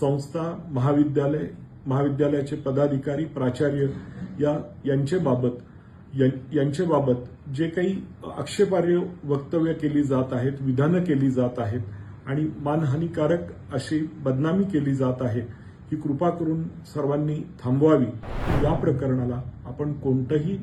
संस्था महाविद्यालय महाविद्यालयाचे पदाधिकारी प्राचार्य या यांच्याबाबत यांच्याबाबत जे काही आक्षेपार्ह वक्तव्य केली जात आहेत विधानं केली जात आहेत आणि मानहानिकारक अशी बदनामी केली जात आहे ही कृपा करून सर्वांनी थांबवावी. या प्रकरणाला आपण कोणतंही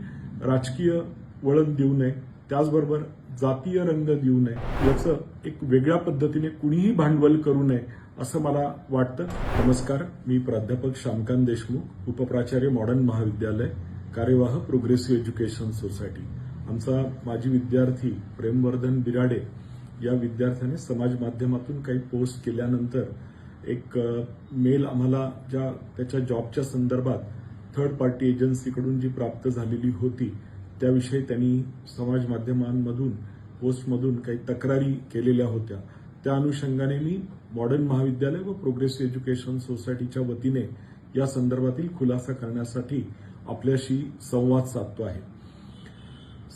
राजकीय वळण देऊ नये. त्याचबरोबर जातीय रंग देऊ नये याचं एक वेगळ्या पद्धतीने कुणीही भांडवल करू नये असं मला वाटतं. नमस्कार मी प्राध्यापक श्यामकांत देशमुख उपप्राचार्य मॉडर्न महाविद्यालय कार्यवाह प्रोग्रेसिव्ह एज्युकेशन सोसायटी. आमचा माजी विद्यार्थी प्रेमवर्धन बिराडे या विद्यार्थ्याने समाज माध्यमातून काही पोस्ट केल्यानंतर एक मेल आम्हाला ज्या त्याच्या जॉबच्या संदर्भात थर्ड पार्टी एजन्सीकडून जी प्राप्त झालेली होती त्याविषयी त्यांनी समाज माध्यमांमधून पोस्टमधून काही तक्रारी केलेल्या होत्या. त्या अनुषंगाने मी मॉडर्न महाविद्यालय व प्रोग्रेसिव्ह एज्युकेशन सोसायटीच्या वतीने या संदर्भातील खुलासा करण्यासाठी आपल्याशी संवाद साधतो आहे.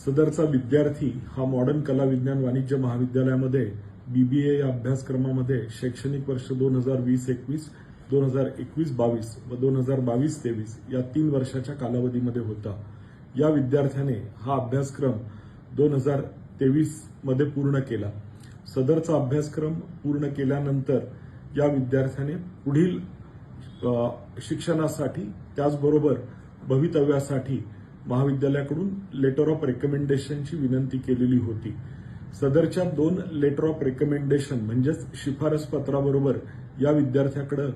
सदरचा विद्यार्थी हा मॉडर्न कला विज्ञान वाणिज्य महाविद्यालयामध्ये बीबीए या अभ्यासक्रमामध्ये शैक्षणिक वर्ष दोन हजार वीस एकवीस दोन हजार एकवीस बावीस व दोन हजार बावीस तेवीस या तीन वर्षाच्या कालावधीमध्ये होता. या विद्यार्थ्याने हा अभ्यासक्रम दोन हजार तेवीसमध्ये पूर्ण केला. सदरचा अभ्यासक्रम पूर्ण केल्यानंतर या विद्यार्थ्याने पुढील शिक्षणासाठी त्याचबरोबर भवितव्यासाठी महाविद्यालयाकडून लेटर ऑफ रेकमेंडेशनची विनंती केलेली होती. सदरच्या दोन लेटर ऑफ रेकमेंडेशन म्हणजेच शिफारस पत्राबरोबर या विद्यार्थ्याकडे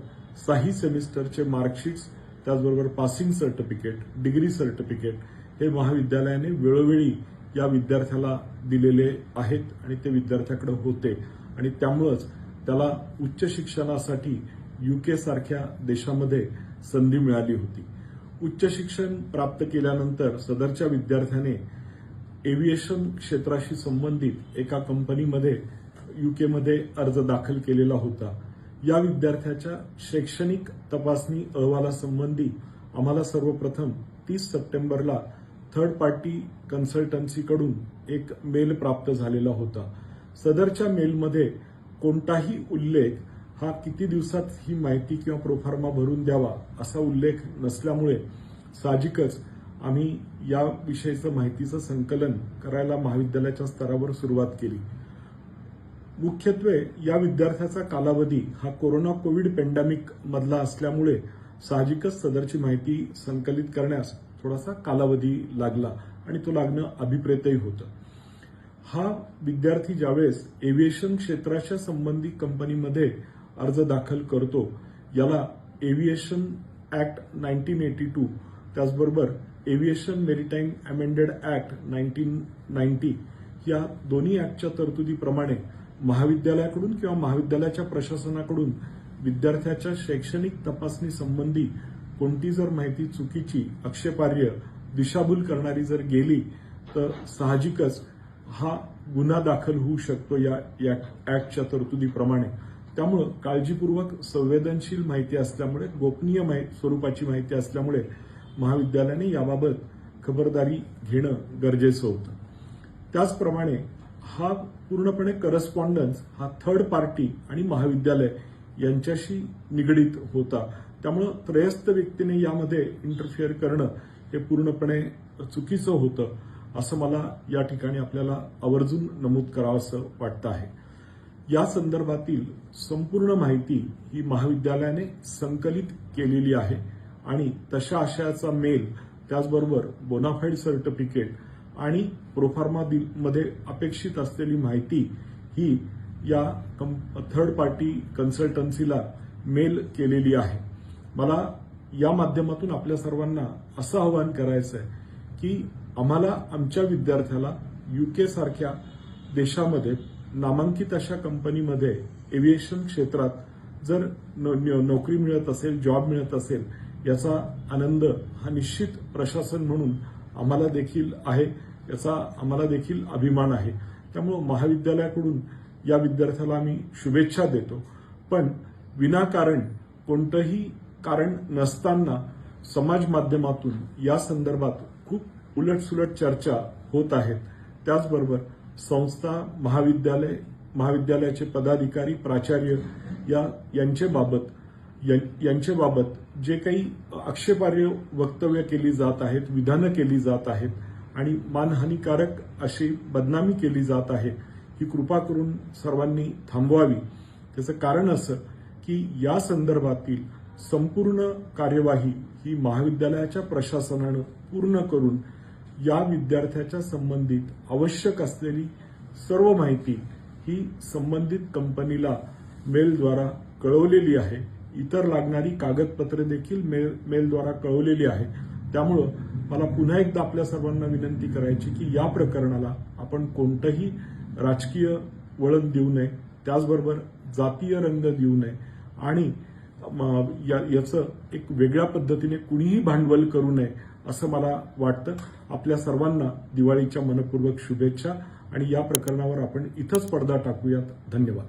सही सेमिस्टरचे मार्कशीट्स त्याचबरोबर पासिंग सर्टिफिकेट डिग्री सर्टिफिकेट हे महाविद्यालयाने वेळोवेळी या विद्यार्थ्याला दिलेले आहेत आणि ते विद्यार्थ्याकडे होते. आणि त्यामुळंच त्याला उच्च शिक्षणासाठी युके सारख्या देशामध्ये संधी मिळाली होती. उच्च शिक्षण प्राप्त केल्यानंतर सदरच्या विद्यार्थ्याने एव्हिएशन क्षेत्राशी संबंधित एका कंपनीमध्ये युकेमध्ये अर्ज दाखल केलेला होता. या विद्यार्थ्याच्या शैक्षणिक तपासणी अहवालासंबंधी आम्हाला सर्वप्रथम तीस सप्टेंबरला थर्ड पार्टी कन्सल्टन्सीकडून एक मेल प्राप्त झालेला होता. सदरच्या मेलमध्ये कोणताही उल्लेख हा किती दिवसात ही माहिती किंवा प्रोफार्मा भरून द्यावा असा उल्लेख नसल्यामुळे साहजिकच आम्ही या विषयीचं माहितीचं संकलन करायला महाविद्यालयाच्या स्तरावर सुरुवात केली. मुख्यत्वे या विद्यार्थ्याचा कालावधी हा कोरोना कोविड पेंडेमिक मधला असल्यामुळे साहजिकच सदरची माहिती संकलित करण्यास थोडासा कालावधी लागला आणि तो लागणं अभिप्रेतही होतं. हा विद्यार्थी ज्यावेळेस एव्हिएशन क्षेत्राच्या संबंधी कंपनीमध्ये अर्ज दाखल करतो याला aviation act nineteen eighty two त्याचबरोबर aviation maritime amended act nineteen ninety या दोन्ही ऍक्टच्या तरतुदीप्रमाणे महाविद्यालयाकडून किंवा महाविद्यालयाच्या प्रशासनाकडून विद्यार्थ्याच्या शैक्षणिक तपासणी संबंधी कोणती जर माहिती चुकीची आक्षेपार्ह दिशाभूल करणारी जर गेली तर साहजिकच हा गुन्हा दाखल होऊ शकतो या या ऍक्टच्या तरतुदीप्रमाणे. त्यामुळं काळजीपूर्वक संवेदनशील माहिती असल्यामुळे गोपनीय माहि- स्वरूपाची माहिती असल्यामुळे महाविद्यालयाने याबाबत खबरदारी घेणं गरजेचं होतं. त्याचप्रमाणे हा पूर्णपणे करस्पॉन्डन्स हा थर्ड पार्टी आणि महाविद्यालय यांच्याशी निगडीत होता. त्यामुळं त्रयस्थ व्यक्तीने यामध्ये इंटरफिअर करणं हे पूर्णपणे चुकीचं होतं असं मला या ठिकाणी आपल्याला आवर्जून नमूद करावंसं वाटतं आहे. या संदर्भातील संपूर्ण माहिती ही महाविद्यालयाने संकलित केलेली आहे आणि तशा आशयाचा मेल त्याचबरोबर बोनाफाईड सर्टिफिकेट आणि प्रोफार्मा मध्ये अपेक्षित असलेली माहिती ही या थर्ड पार्टी कन्सल्टन्सीला मेल केलेली आहे. मला या माध्यमातून आपल्या सर्वांना असं आवाहन करायचं आहे की आम्हाला आमच्या विद्यार्थ्याला युके सारख्या देशामध्ये नामांकित अशा कंपनीमध्ये एव्हिएशन क्षेत्रात जर नोकरी मिळत असेल जॉब मिळत असेल याचा आनंद हा निश्चित प्रशासन म्हणून आम्हाला देखील आहे याचा आम्हाला देखील अभिमान आहे. त्यामुळं महाविद्यालयाकडून या विद्यार्थ्याला आम्ही शुभेच्छा देतो. पण विनाकारण कोणतंही कारण नसताना समाज माध्यमातून या संदर्भात खूप उलटसुलट चर्चा होत आहेत. त्याचबरोबर संस्था महाविद्यालय महाविद्यालयाचे पदाधिकारी प्राचार्य या यांच्याबाबत बाबत यांच्याबाबत जे काही आक्षेपार्ह वक्तव्य केली जात आहेत विधानं केली जात आहेत आणि मानहानिकारक अशी बदनामी केली जात आहे ही कृपा करून सर्वांनी थांबवावी. त्याचं कारण असं की या संदर्भातील संपूर्ण कार्यवाही ही महाविद्यालयाच्या प्रशासनानं पूर्ण करून या विद्यार्थ्याच्या संबंधित आवश्यक असलेली सर्व माहिती ही संबंधित कंपनीला मेलद्वारा कळवलेली आहे. इतर लागणारी कागदपत्रे देखील मेल मेलद्वारा कळवलेली आहे. त्यामुळं मला पुन्हा एकदा आपल्या सर्वांना विनंती करायची की या प्रकरणाला आपण कोणतंही राजकीय वळण देऊ नये त्याचबरोबर जातीय रंग देऊ नये आणि या- याचं एक वेगळ्या पद्धतीने कुणीही भांडवल करू नये असं मला वाटतं. आपल्या सर्वांना दिवाळीच्या मनपूर्वक शुभेच्छा आणि या प्रकरणावर आपण इथंच पडदा टाकूयात. धन्यवाद.